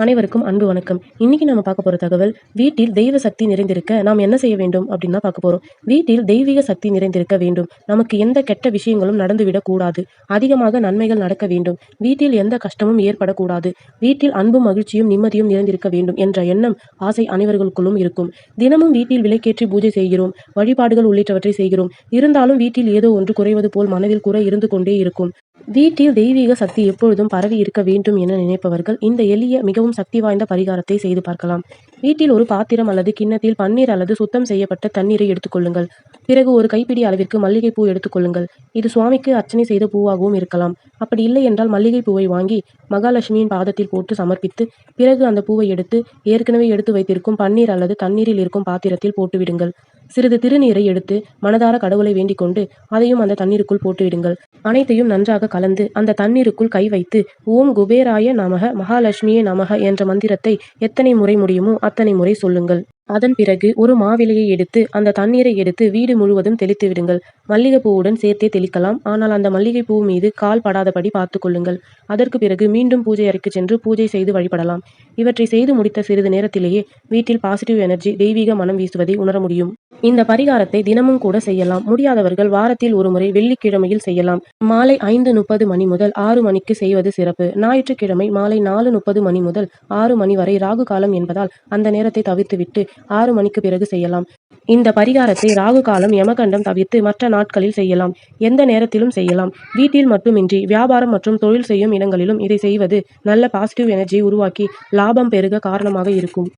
அனைவருக்கும் அன்பு வணக்கம். இன்னைக்கு நம்ம பார்க்க போற தகவல் வீட்டில் தெய்வ சக்தி நிறைந்திருக்க நாம் என்ன செய்ய வேண்டும் அப்படின்னு தான் பார்க்க போறோம். வீட்டில் தெய்வீக சக்தி நிறைந்திருக்க வேண்டும். நமக்கு எந்த கெட்ட விஷயங்களும் நடந்துவிடக் கூடாது. அதிகமாக நன்மைகள் நடக்க வேண்டும். வீட்டில் எந்த கஷ்டமும் ஏற்படக்கூடாது. வீட்டில் அன்பும் மகிழ்ச்சியும் நிம்மதியும் நிறைந்திருக்க வேண்டும் என்ற எண்ணம் ஆசை அனைவர்களுக்குள்ளும் இருக்கும். தினமும் வீட்டில் விலைக்கேற்றி பூஜை செய்கிறோம். வழிபாடுகள் உள்ளிட்டவற்றை செய்கிறோம். இருந்தாலும் வீட்டில் ஏதோ ஒன்று குறைவது போல் மனதில் குறை இருந்து கொண்டே இருக்கும். வீட்டில் தெய்வீக சக்தி எப்பொழுதும் பரவி இருக்க வேண்டும் என நினைப்பவர்கள் இந்த எளிய மிகவும் சக்தி வாய்ந்த பரிகாரத்தை செய்து பார்க்கலாம். வீட்டில் ஒரு பாத்திரம் அல்லது கிண்ணத்தில் பன்னீர் அல்லது சுத்தம் செய்யப்பட்ட தண்ணீரை எடுத்துக்கொள்ளுங்கள் பிறகு ஒரு கைப்பிடி அளவிற்கு மல்லிகை பூ எடுத்துக்கொள்ளுங்கள் இது சுவாமிக்கு அர்ச்சனை செய்த பூவாகவும் இருக்கலாம். அப்படி இல்லை என்றால் மல்லிகை பூவை வாங்கி மகாலட்சுமியின் பாதத்தில் போட்டு சமர்ப்பித்து பிறகு அந்த பூவை எடுத்து ஏற்கனவே எடுத்து வைத்திருக்கும் பன்னீர் அல்லது தண்ணீரில் இருக்கும் பாத்திரத்தில் போட்டுவிடுங்கள். சிறிது திருநீரை எடுத்து மனதார கடவுளை வேண்டிக் கொண்டு அதையும் அந்த தண்ணீருக்குள் போட்டுவிடுங்கள். அனைத்தையும் நன்றாக கலந்து அந்த தண்ணீருக்குள் கை வைத்து ஓம் குபேராய நமக மகாலட்சுமியே நமக என்ற மந்திரத்தை எத்தனை முறை முடியுமோ அத்தனை முறை சொல்லுங்கள். அதன் பிறகு ஒரு மாவிலையை எடுத்து அந்த தண்ணீரை எடுத்து வீடு முழுவதும் தெளித்து விடுங்கள். மல்லிகைப்பூவுடன் சேர்த்தே தெளிக்கலாம். ஆனால் அந்த மல்லிகைப்பூ மீது கால் படாதபடி பார்த்து கொள்ளுங்கள். அதற்கு பிறகு மீண்டும் பூஜை அறைக்கு சென்று பூஜை செய்து வழிபடலாம். இவற்றை செய்து முடித்த சிறிது நேரத்திலேயே வீட்டில் பாசிட்டிவ் எனர்ஜி தெய்வீக மனம் வீசுவதை உணர முடியும். இந்த பரிகாரத்தை தினமும் கூட செய்யலாம். முடியாதவர்கள் வாரத்தில் ஒரு முறை வெள்ளிக்கிழமையில் செய்யலாம். மாலை ஐந்து முப்பது மணி முதல் ஆறு மணிக்கு செய்வது சிறப்பு. ஞாயிற்றுக்கிழமை மாலை நாலு முப்பது மணி முதல் ஆறு மணி வரை ராகு காலம் என்பதால் அந்த நேரத்தை தவிர்த்துவிட்டு ஆறு மணிக்கு பிறகு செய்யலாம். இந்த பரிகாரத்தை ராகு காலம் யமகண்டம் தவிர்த்து மற்ற நாட்களில் செய்யலாம். எந்த நேரத்திலும் செய்யலாம். வீட்டில் மட்டுமின்றி வியாபாரம் மற்றும் தொழில் செய்யும் இடங்களிலும் இதை செய்வது நல்ல பாசிட்டிவ் எனர்ஜியை உருவாக்கி லாபம் பெருக காரணமாக இருக்கும்.